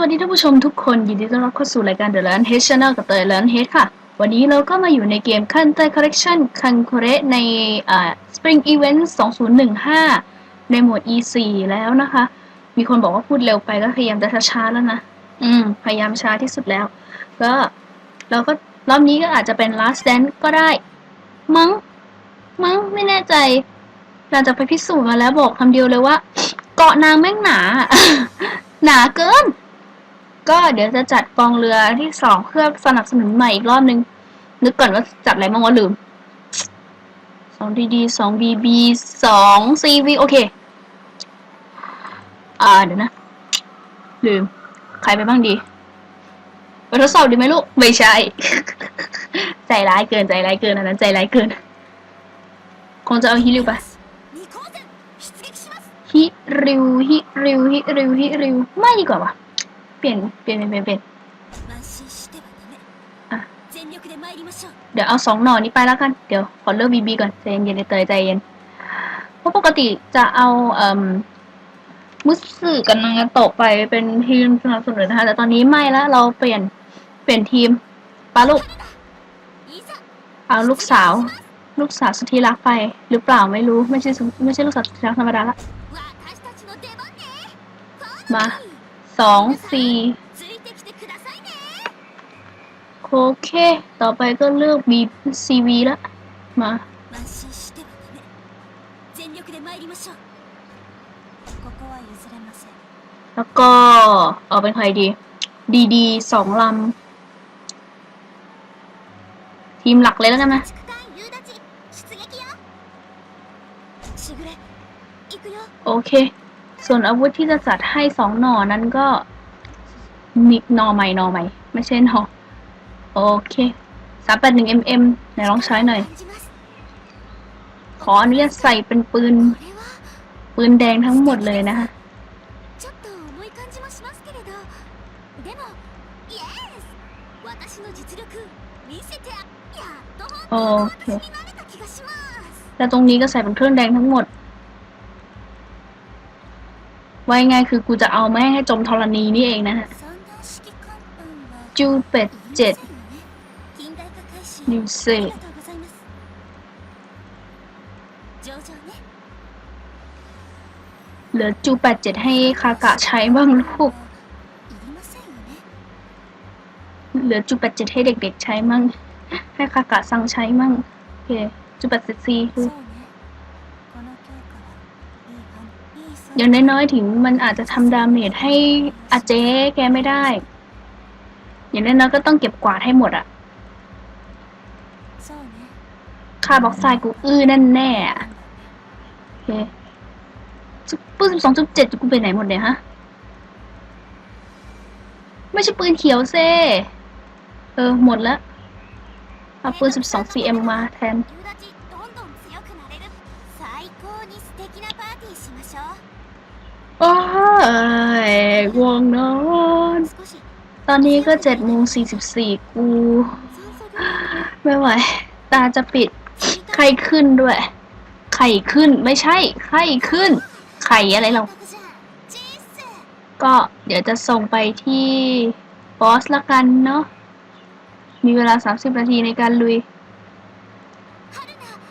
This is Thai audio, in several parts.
สวัสดีท่านผู้ชมทุกคนยินดีต้อนรับเข้าสู่รายการ The Learn Head Channel กับเตย Learn Head ค่ะ วันนี้เราก็มาอยู่ในเกมคันเตย Collection คันโคเรในอ่า Spring Event 2015 ในหมวด E4 แล้วนะคะ มีคนบอกว่าพูดเร็วไปก็พยายามจะช้าๆแล้วนะ อืม พยายามช้าที่สุดแล้ว ก็เราก็รอบนี้ก็อาจจะเป็น Last Dance ก็ได้ มั้ง มั้งไม่แน่ใจ หลังจากไปพิสูจน์มาแล้วบอกคำเดียวเลยว่า เกาะนางแม่งหนาหนาเกิน ก็เดี๋ยวจะจัดกองเรือที่สองเพื่อสนับสนุนใหม่อีกรอบนึง นึกก่อนว่าจัดอะไรบ้างวะลืมสองดีดีสองบีบีสองซีวีโอเค อ่าเดี๋ยวนะ ลืม ใครไปบ้างดีไปทดสอบดีไหมลูก ไม่ใช่ ใจร้ายเกินใจร้ายเกินอันนั้นใจร้ายเกิน คงจะเอาฮิริวไปฮิริวฮิริวฮิริวฮิริวไม่ดีกว่าวะ เปลี่ยนเปลี่ยนเปลี่ยนเปลี่ยนเดี๋ยวเอาสองหน่อนี้ไปแล้วกัน เดี๋ยวขอเลิกบีบีก่อนใจเย็นเลเตยใจเย็น เพราะปกติจะเอาเอ่อมุสสึกันนังโตะไปเป็นทีมสนับสนุนนะคะ แต่ตอนนี้ไม่แล้วเราเปลี่ยนเปลี่ยนทีมปลาลูก เอาลูกสาว ลูกสาวสุธีรักไป หรือเปล่าไม่รู้ไม่ใช่ไม่ใช่ลูกสาวสุธีรักธรรมดาละมา สองสี่โอเค ต่อไปก็เลือกบีซีวีละ มาแล้วก็เอาเป็นใครดี ดีดีสองลำ ทีมหลักเลยแล้วกันนะโอเค ส่วนอาวุธที่จะจัดให้สองหนอนั้นก็นิกนอใหม่นอใหม่ไม่ใช่นอโอเคสามแปดหนึ่งเอ็มเอ็มไหนลองใช้หน่อย ขออนุญาตใส่เป็นปืน ปืนแดงทั้งหมดเลยนะคะโอเคแต่ตรงนี้ก็ใส่เป็นเครื่องแดงทั้งหมด ว่ายังไงคือกูจะเอาไม่ให้จมธรณีนี่เองนะฮะจูเป็ดเจ็ดนิวเซเหลือจูแปดเจ็ดให้คากะใช้บ้างลูก เหลือจูแปดเจ็ดให้เด็กๆใช้มั่ง ให้คากะสั่งใช้มั่ง โอเค จูแปดเจ็ดซีลูก อย่างน้อยๆถึงมันอาจจะทำดาเมจให้อาเจ๊แกไม่ได้ อย่างน้อยๆก็ต้องเก็บกวาดให้หมดอะคาบล็อกไซกูอื้อแน่แน่โอเคปืนสิบสองจุดเจ็ดกูไปไหนหมดเนี่ยฮะ ไม่ใช่ปืนเขียวเซ่เออ หมดแล้วเอาปืนสิบสองซีเอ็มมาแทน โอ้ยง่วงนอน ตอนนี้ก็เจ็ดโมงสี่สิบสี่กู ไม่ไหว ตาจะปิด ไข้ขึ้นด้วย ไข้ขึ้นไม่ใช่ ไข้ขึ้น ไข่อะไรเรา ก็เดี๋ยวจะส่งไปที่บอสละกันเนาะ มีเวลาสามสิบนาทีในการลุย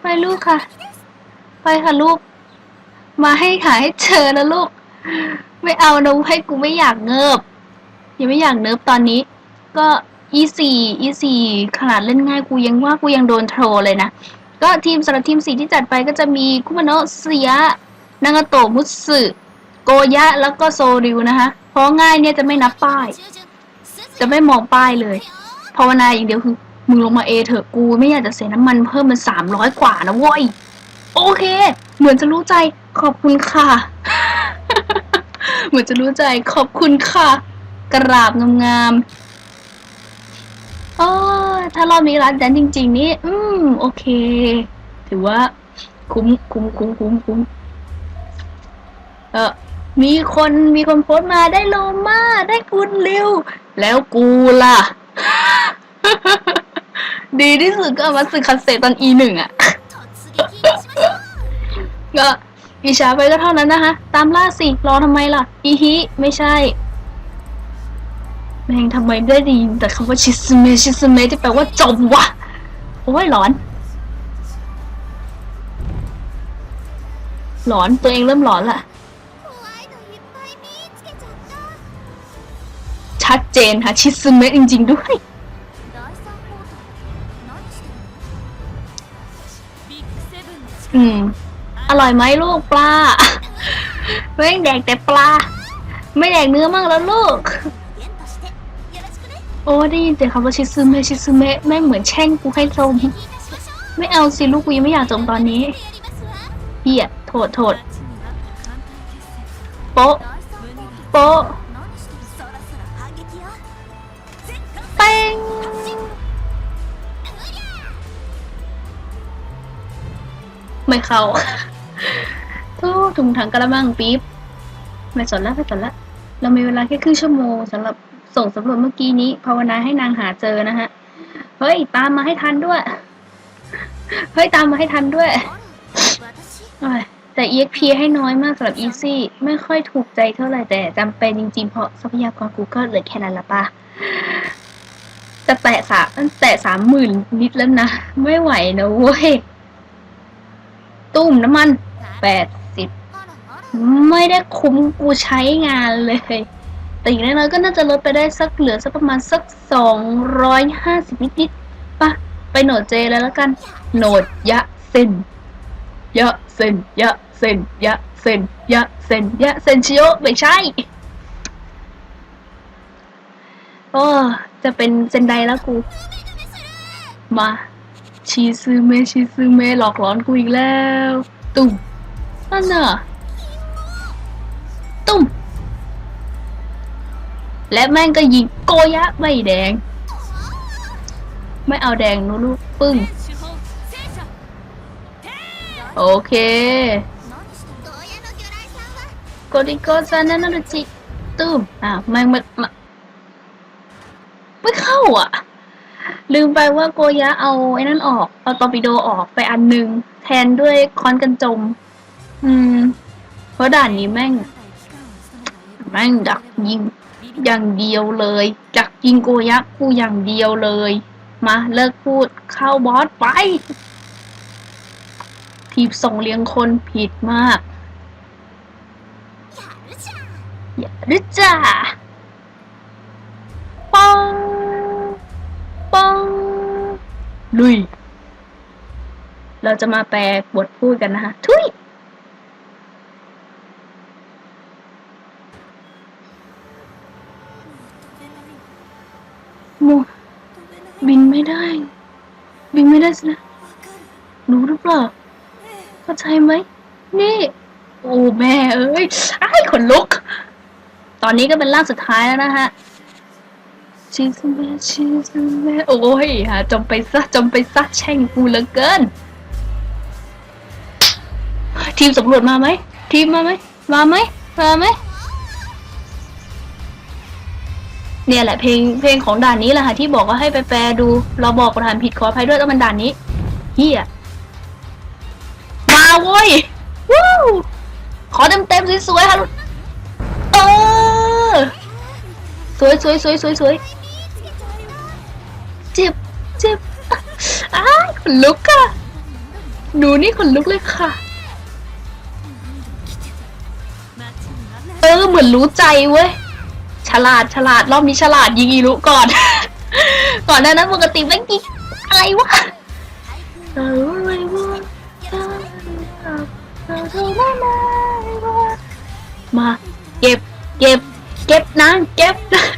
ไปลูกค่ะ ไปค่ะลูก มาให้หายให้เจล้วลูก ไม่เอานะให้กูไม่อยากเงิบยังไม่อยากเนิบตอนนี้ ก็อีสี่อีสี่ขนาดเล่นง่ายกูยังว่ากูยังโดนโทรเลยนะ ก็ทีมสำหรับทีมสี่ที่จัดไปก็จะมีคุมาโนะเสียนางาโตมุสึ โกยะแล้วก็โซริวนะคะเพราะง่ายเนี่ยจะไม่นับป้าย จะไม่มองป้ายเลยภาวนาอย่างเดียวคือ มึงลงมาเอเถอะกูไม่อยากจะเสียน้ำมันเพิ่มมันสามร้อยกว่านะเว้ยโอเค เหมือนจะรู้ใจขอบคุณค่ะ เหมือนจะรู้ใจขอบคุณค่ะ กราบงามๆโอ้ถ้ารอบนี้ร้านแดนจริง ๆ นี่ อืม โอเค ถือว่า คุ้มคุ้มคุ้มคุ้มคุ้มเออมีคนมีคนโพสต์มาได้โลมาได้กุนริว แล้วกูล่ะ ดีที่สุดก็มาสึกคันเซตอนอีหนึ่งอะ ก็ อิจฉาไปก็เท่านั้นนะคะ ตามล่าสิ รอทำไมล่ะอีฮีไม่ใช่ แม่งทำไมได้ดีแต่คำว่าชิสเมชิสเมที่แปลว่าจบวะโอ้ยหลอน หลอนตัวเองเริ่มหลอนละชัดเจนค่ะชิสเมจริง ๆ ด้วยอืม อร่อยไหมลูกปลาแม่งแดกแต่ปลา ไม่แดกเนื้อมากแล้วลูก โอ้ได้ยินแต่คำว่าชิซึเมะชิซึเมะแม่เหมือนแช่งกูให้จมไม่เอาสิลูกกูยังไม่อยากจมตอนนี้เหี้ยโทษโทษโป๊โป๊ป้งไม่เข้า ตู้ถุงถังกระมังปิ๊บไม่สนละไม่สนละเรามีเวลาแค่ครึ่งชั่วโมงสำหรับส่งสำรวจเมื่อกี้นี้ภาวนาให้นางหาเจอนะฮะเฮ้ยตามมาให้ทันด้วยเฮ้ยตามมาให้ทันด้วยแต่ EXP ให้น้อยมากสำหรับ Easy ไม่ค่อยถูกใจเท่าไหร่แต่จำเป็นจริงๆ เพราะทรัพยากรกูเกิ้เหลือแค่นั้นละปะจะแตะสามแตะสามหมื่นนิดแล้วนะ ไม่ไหวนะเว้ย ตุ้มน้ำมันแปด ไม่ได้คุ้มกูใช้งานเลย แต่อย่างน้อยๆก็น่าจะลดไปได้สักเหลือสักประมาณสักสองร้อยห้าสิบนิดๆปะไปโหนดเจแล้วแล้วกัน โหนดยะเซนยะเซนยะเซนยะเซนยะเซนยะเซนชิโยไม่ใช่โอ้จะเป็นเซนไดแล้วกู มา ชีซึเมชีซึเมหลอกหลอนกูอีกแล้ว ตุ่มนั่นน่ะุ้ม และแม่งก็ยิงโกยะไม่แดง ไม่เอาแดงนู้นปึ้ง โอเคโกดิโกซานานาจิตุ้มอ่าแม่งมันไม่เข้าอะ ลืมไปว่าโกยะเอาไอ้นั่นออก เอาตอร์ปิโดออกไปอันหนึ่งแทนด้วยคอนกันจม อืม เพราะด่านนี้แม่ง แม่งดักยิงอย่างเดียวเลยดักยิงโกยักกูอย่างเดียวเลย มาเลิกพูดเข้าบอสไป ทีบส่งเลี้ยงคนผิดมากอย่ารึจ้าปองปองลุย เราจะมาแปลบทพูดกันนะคะทุย มูบินไม่ได้ บินไม่ได้สินะรู้หรือเปล่าเข้าใจไหมนี่ โอ้แม่เอ้ยไอ้ขนลุก ตอนนี้ก็เป็นร่างสุดท้ายแล้วนะฮะชิซุเมะชิซุเมะโอ้ยฮะจมไปซะจมไปซะแช่งกูเหลือเกิน ทีมสำรวจมาไหมทีมมาไหมมาไหมมาไหม เนี่ยแหละเพลงเพลงของด่านนี้แหละค่ะที่บอกว่าให้ไปแปลดู เราบอกประธานผิดขออภัยด้วยต้องมันด่านนี้เฮียมาเว้ยวู้ขอเต็มเต็มๆสวยๆค่ะเออสวยสวยสวยสวยสวยเจ็บเจ็บอ้าขนลุกอะหนูนี่ขนลุกเลยค่ะ เออเหมือนรู้ใจเว้ย ฉลาดฉลาดรอบนี้ฉลาดยิงอีรุก่อน ก่อนหน้านั้นปกติแม่งยิงอะไรวะเอออะไรวะมาเก็บเก็บเก็บนางเก็บนาง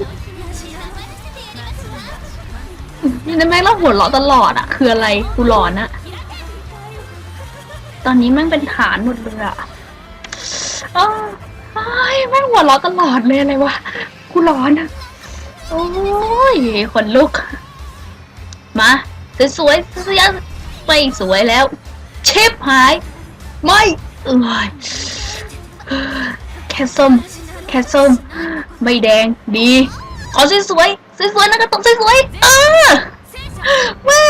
นี่แม่งเราหัวเราะตลอดอะคืออะไรกูหลอนอะตอนนี้แม่งเป็นฐานหมดเลยอะ อ้าวอ้ยแม่งหัวเราะตลอดเลยอะไรวะกูหลอนอะโอ้ยขนลุก มาสวยๆเสียไม่สวยแล้ว เชิปหาย ไม่เอยแค่ส้มแค่ส้มไม่แดงดีขอสวยๆสวยๆนะกระตกสวยๆเออแม่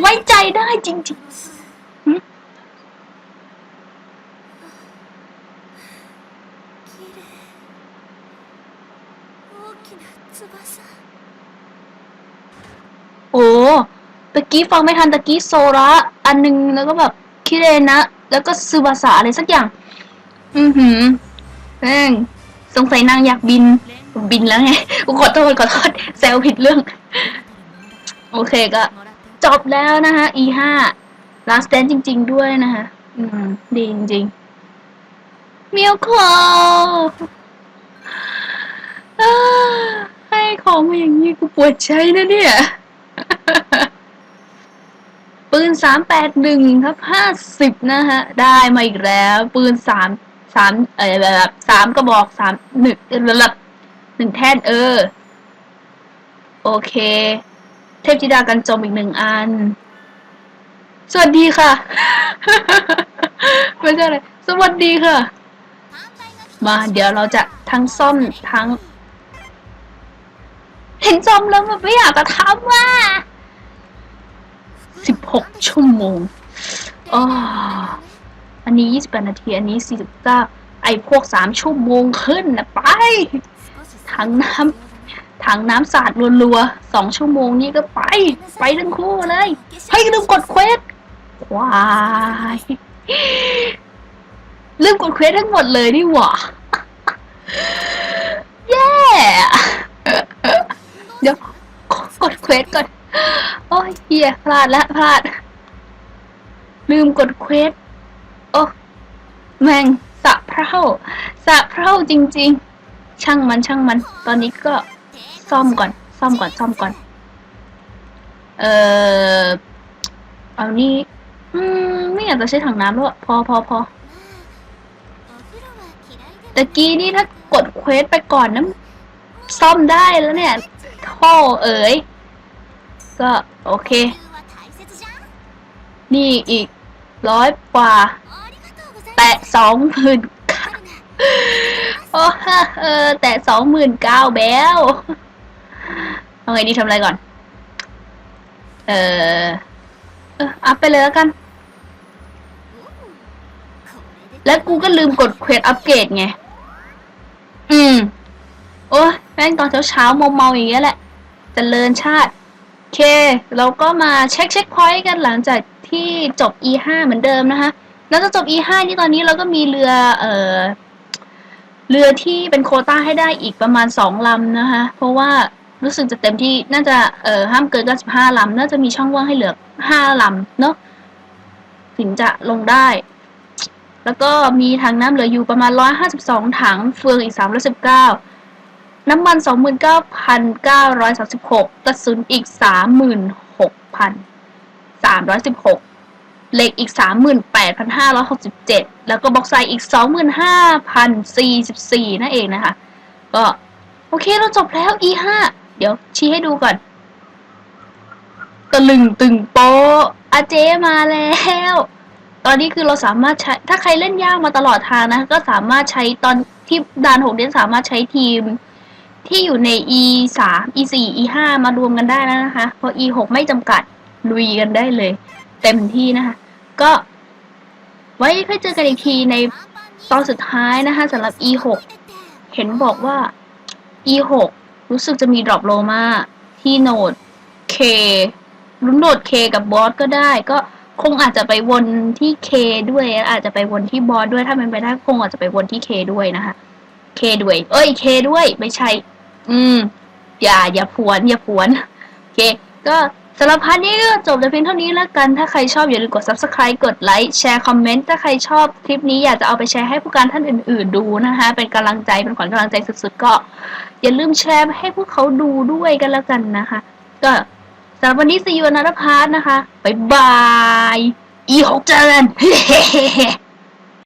ไว้ใจได้จริง ๆ กี้ฟังไม่ทันตะกี้โซระอันหนึงแล้วก็แบบคิเรนะ แล้วก็ซึบาสะอะไรสักอย่าง อือหือแม่งสงสัยนางอยากบิน บินแล้วไงกูขอโทษขอโทษแซวผิดเรื่อง โอเคก็จบแล้วนะคะ E ห้า last stand จริง ๆ ด้วยนะคะ อืม ดีจริงๆมิวโคอให้ของมาอย่างนี้กูปวดใจนะเนี่ย ปืนสามแปดหนึ่งครับห้าสิบนะฮะ ได้มาอีกแล้ว ปืนสามสามเออแบบสามกระบอกสามหนึ่งแบบหนึ่งแท่นเออ โอเค เทพธิดากันจมอีกหนึ่งอัน สวัสดีค่ะ ไม่ใช่อะไร สวัสดีค่ะ มาเดี๋ยวเราจะทั้งซ่อมทั้ง เห็นจอมแล้วมันไม่อยากจะทำว่า สิบหกชั่วโมงอ๋ออันนี้ยี่สิบแปดนาที อันนี้สี่สิบเก้าไอพวกสามชั่วโมงขึ้นนะไป ถังน้ำถังน้ำสาดรัวๆสองชั่วโมงนี่ก็ไป ไปทั้งคู่เลย ให้ลืมกดเควสว้ายลืมกดเควสทั้งหมดเลยนี่หว่าแย่ เดี๋ยวกดเควสก่อน โอ้ยเฮียพลาดละพลาด ลืมกดเควสโอ้แม่งสะเพร่าสะเพร่าจริง ๆ ช่างมันช่างมัน ตอนนี้ก็ซ่อมก่อน ซ่อมก่อนซ่อมก่อน เอ่อเอานี่อืมไม่อยากจะใช้ถังน้ำแล้วพอพอพอตะกี้นี่ถ้ากดเควสไปก่อนนะซ่อมได้แล้วเนี่ยท่อเอ๋ย ก็โอเค นี่อีกร้อยกว่า แตะสองหมื่นโอ้เออ แตะสองหมื่นเก้าแบลเอาไงดีทำอะไรก่อน เออเอออัพไปเลยแล้วกัน แล้วกูก็ลืมกดเควสอัปเกรดไง อืม โอ้แม่งตอนเช้าเช้าๆเมาอย่างเงี้ยแหละจเจริญชาติ เค เราก็มาเช็คเช็คพอยต์กันหลังจากที่จบ E5 เหมือนเดิมนะคะแล้วจะจบ E5 นี่ตอนนี้เราก็มีเรือเอ่อเรือที่เป็นโคต้าให้ได้อีกประมาณสองลำนะคะ เพราะว่ารู้สึกจะเต็มที่น่าจะเอ่อห้ามเกิน95ลำน่าจะมีช่องว่างให้เหลือ 5 ลำเนาะถึงจะลงได้ แล้วก็มีถังน้ำเหลืออยู่ประมาณ 152 ถัง เฟืองอีก 319 น้ำมัน 29,936 กระสุนอีก 36,316 เหล็กอีก 38,567 แล้วก็บล็อกไซด์อีก 25,044 นั่นเองนะคะ ก็ โอเคเราจบแล้ว E5 เดี๋ยวชี้ให้ดูก่อน ตะลึงตึงโป๊ะอาเจมาแล้ว ตอนนี้คือเราสามารถใช้ ถ้าใครเล่นยากมาตลอดทางนะ ก็สามารถใช้ตอนที่ด่านหกเนี้สามารถใช้ทีม ที่อยู่ใน e สาม e สี่ e ห้ามารวมกันได้แล้วนะคะ เพราะ e หกไม่จำกัดลุยกันได้เลย เต็มที่นะคะ ก็ ไว้ค่อยเจอกันอีกทีในตอนสุดท้ายนะคะสำหรับ e หกเห็นบอกว่า e หกรู้สึกจะมีดรอปโลมาที่โนด k รุ่นโหนด k กับบอสก็ได้ก็คงอาจจะไปวนที่ k ด้วย อาจจะไปวนที่บอสด้วยถ้าเป็นไปได้คงอาจจะไปวนที่ k ด้วยนะคะ k ด้วย เอ้ย k ด้วย ไม่ใช่ อืม อย่าอย่าผวน อย่าผวน โอเค ก็สำหรับพาร์ทนี้ก็จบแต่เพียงเท่านี้แล้วกัน ถ้าใครชอบอย่าลืมกด subscribe กดไลค์ แชร์คอมเมนต์ ถ้าใครชอบคลิปนี้อยากจะเอาไปแชร์ให้ผู้การท่านอื่น ๆ ดูนะคะ เป็นกำลังใจ เป็นขวัญกำลังใจสุดๆ ก็ อย่าลืมแชร์ให้พวกเขาดูด้วยกันแล้วกันนะคะ ก็สำหรับวันนี้ซีอูนัทพาร์ทนะคะ บ๊ายบาย อีหกเจริญ